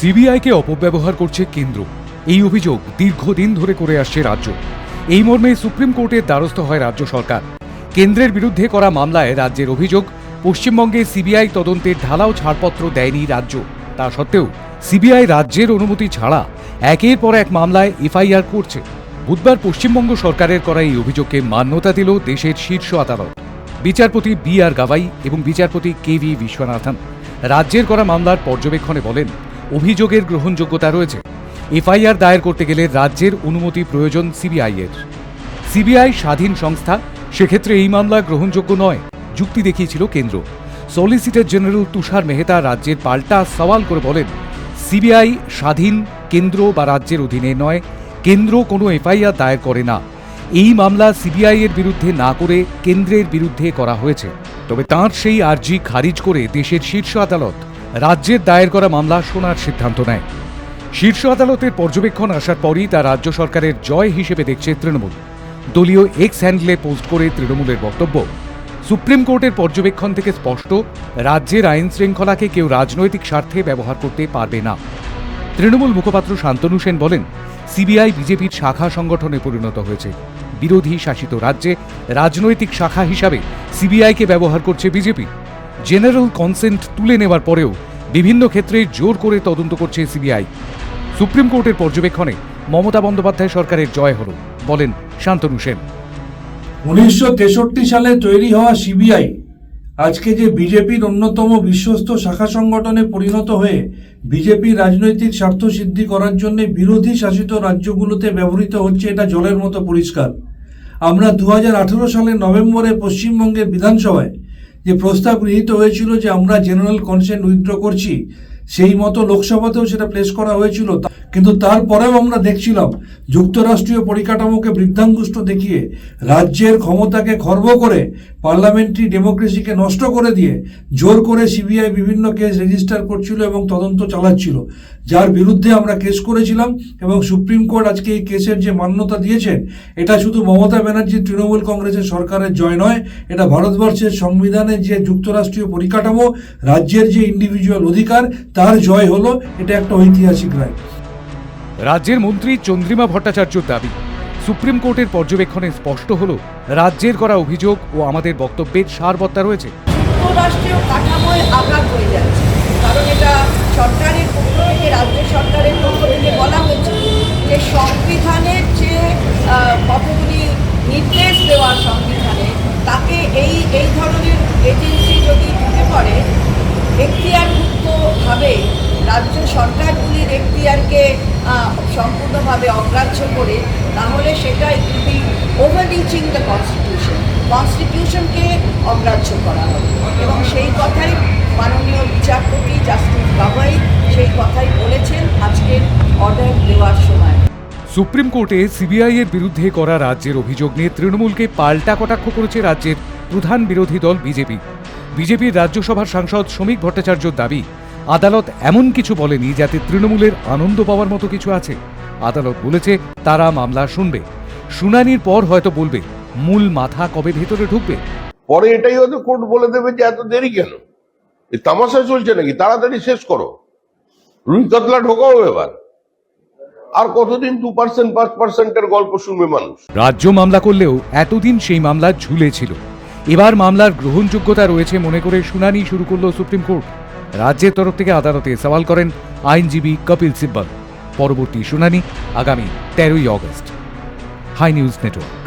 সিবিআইকে অপব্যবহার করছে কেন্দ্র। এই অভিযোগ দীর্ঘদিন ধরে করে আসছে রাজ্য। এই মর্মে সুপ্রিম কোর্টের দ্বারস্থ হয় রাজ্য সরকার। কেন্দ্রের বিরুদ্ধে করা মামলায় রাজ্যের অভিযোগ, পশ্চিমবঙ্গে সিবিআই তদন্তের ঢালাও ছাড়পত্র দেয়নি রাজ্য। তা সত্ত্বেও সিবিআই রাজ্যের অনুমতি ছাড়া একের পর এক মামলায় এফআইআর করছে। বুধবার পশ্চিমবঙ্গ সরকারের করা এই অভিযোগকে মান্যতা দিল দেশের শীর্ষ আদালত। বিচারপতি বি আর গাভাই এবং বিচারপতি কে ভি বিশ্বনাথন। রাজ্যের করা মামলার পর্যবেক্ষণে বলেন অভিযোগের গ্রহণযোগ্যতা রয়েছে। এফআইআর দায়ের করতে গেলে রাজ্যের অনুমতি প্রয়োজন সিবিআই এর সিবিআই স্বাধীন সংস্থা, সেক্ষেত্রে এই মামলা গ্রহণযোগ্য নয়, যুক্তি দেখিয়েছিল কেন্দ্র। সলিসিটর জেনারেল তুষার মেহতা রাজ্যের পাল্টা সওয়াল করে বলেন, সিবিআই স্বাধীন, কেন্দ্র বা রাজ্যের অধীনে নয়, কেন্দ্র কোনো এফআইআর দায়ের করে না। এই মামলা সিবিআই এর বিরুদ্ধে না করে কেন্দ্রের বিরুদ্ধে করা হয়েছে। তবে তাঁর সেই আর্জি খারিজ করে দেশের শীর্ষ আদালত রাজ্যের দায়ের করা মামলা শোনার সিদ্ধান্ত নেয়। শীর্ষ আদালতের পর্যবেক্ষণ আসার পরই তা রাজ্য সরকারের জয় হিসেবে দেখছে তৃণমূল। দলীয় এক্স হ্যান্ডলে পোস্ট করে তৃণমূলের বক্তব্য। সুপ্রিম কোর্টের পর্যবেক্ষণ থেকে স্পষ্ট, রাজ্যের আইন শৃঙ্খলাকে কেউ রাজনৈতিক স্বার্থে ব্যবহার করতে পারবে না। তৃণমূল মুখপাত্র শান্তনু সেন বলেন, সিবিআই বিজেপির শাখা সংগঠনে পরিণত হয়েছে। বিরোধী শাসিত রাজ্যে রাজনৈতিক শাখা হিসাবে সিবিআইকে ব্যবহার করছে বিজেপি। জেনারেল কনসেন্ট তুলে নেওয়ার পরেও বিভিন্ন ক্ষেত্রে জোর করে তদন্ত করছে সিবিআই। সুপ্রিম কোর্টের পর্যবেক্ষণে মমতা বন্দ্যোপাধ্যায় সরকারের জয় হল, বলেন শান্তনু সেন। উনিশশো তেষট্টি সালে তৈরি হওয়া সিবিআই আজকে যে বিজেপির অন্যতম বিশ্বস্ত শাখা সংগঠনে পরিণত হয়ে বিজেপির রাজনৈতিক স্বার্থ সিদ্ধি করার জন্য বিরোধী শাসিত রাজ্যগুলোতে ব্যবহৃত হচ্ছে এটা জলের মতো পরিষ্কার। আমরা দু হাজার আঠারো সালের নভেম্বরে পশ্চিমবঙ্গের বিধানসভায় যে প্রস্তাব গৃহীত হয়েছিল যে আমরা জেনারেল কনসেন্ট উইথড্র করছি সেই মতো লোকসভাতেও সেটা প্লেস করা হয়েছিল। কিন্তু তারপরেও আমরা দেখছিলাম, যুক্তরাষ্ট্রীয় পরিকাঠামোকে বৃদ্ধাঙ্গুষ্ট দেখিয়ে রাজ্যের ক্ষমতাকে খর্ব করে পার্লামেন্টারি ডেমোক্রেসিকে নষ্ট করে দিয়ে জোর করে সিবিআই বিভিন্ন কেস রেজিস্টার করছিল এবং তদন্ত চালাচ্ছিল। যার বিরুদ্ধে আমরা কেস করেছিলাম এবং সুপ্রিম কোর্ট আজকে এই কেসের যে মান্যতা দিয়েছেন, এটা শুধু মমতা ব্যানার্জি, তৃণমূল কংগ্রেসের সরকারের জয় নয়, এটা ভারতবর্ষের সংবিধানের যে যুক্তরাষ্ট্রীয় পরিকাঠামো, রাজ্যের যে ইন্ডিভিজুয়াল অধিকার তার জয় হলো এটা একটা ঐতিহাসিক রায়। রাজ্যের মন্ত্রী চন্দ্রিমা ভট্টাচার্যর দাবি সুপ্রিম কোর্টের পর্যবেক্ষণে স্পষ্ট হলো রাজ্যের করা অভিযোগ ও আমাদের বক্তব্যের সারবত্তা রয়েছে। রাষ্ট্রীয় কাঠামোয় আঘাত হয়ে যাচ্ছে কারণ এটা সরকারের পক্ষ থেকে রাজ্য সরকারের পক্ষ থেকে বলা হয়েছে যে সংবিধানের যে আহ, কতগুলি নির্দেশ দেওয়া সংবিধানে তাকে এই এই ধরনের এজেন্সি যদি ঢুকে পড়ে এখতিয়ারভুক্তভাবে রাজ্য সরকারগুলির এখতিয়ারকে সম্পূর্ণভাবে অগ্রাহ্য করে, তাহলে সেটা ইউবি ওভার রিচিং দ্য কনস্টিটিউশন কনস্টিটিউশনকে অগ্রাহ্য করা হবে। এবং সেই কথাই মাননীয় বিচারপতি জাস্টিস গাভাই সেই কথাই বলেছেন আজকের অর্ডার দেওয়ার সময়। সুপ্রিম কোর্টে সিবিআই এর বিরুদ্ধে করা রাজ্যের অভিযোগ নিয়ে তৃণমূলকে পাল্টা কটাক্ষ করেছে রাজ্যের প্রধান বিরোধী দল বিজেপি বিজেপির রাজ্যসভার সাংসদ শ্রমিক ভট্টাচার্যর দাবি আদালত এমন কিছু বলেনি যাতে তৃণমূলের আনন্দ পাওয়ার মতো কিছু আছে। আদালত বলেছে তারা মামলা শুনবে। শুনানির পর হয়তো বলবে মূল মাথা কবে ভেতরে ঢুকবে? পরে এটাই হয়তো কোর্ট বলে দেবে যে এত দেরি কেন? তামাশা চলছে নাকি? তাড়াতাড়ি শেষ করো। রুই কাতলা ঢোকাও এবার। আর কতদিন দু পার্সেন্ট পাঁচ পার্সেন্টের গল্প শুনবে মানুষ? রাজ্য মামলা করলেও এতদিন সেই মামলা ঝুলে ছিল এবার মামলার গ্রহণযোগ্যতা রয়েছে মনে করে শুনানি শুরু করল সুপ্রিম কোর্ট। রাজ্যের তরফ থেকে আদালতে সওয়াল করেন আইনজীবী কপিল সিব্বল। পরবর্তী শুনানি আগামী তেরোই অগস্ট। High news network.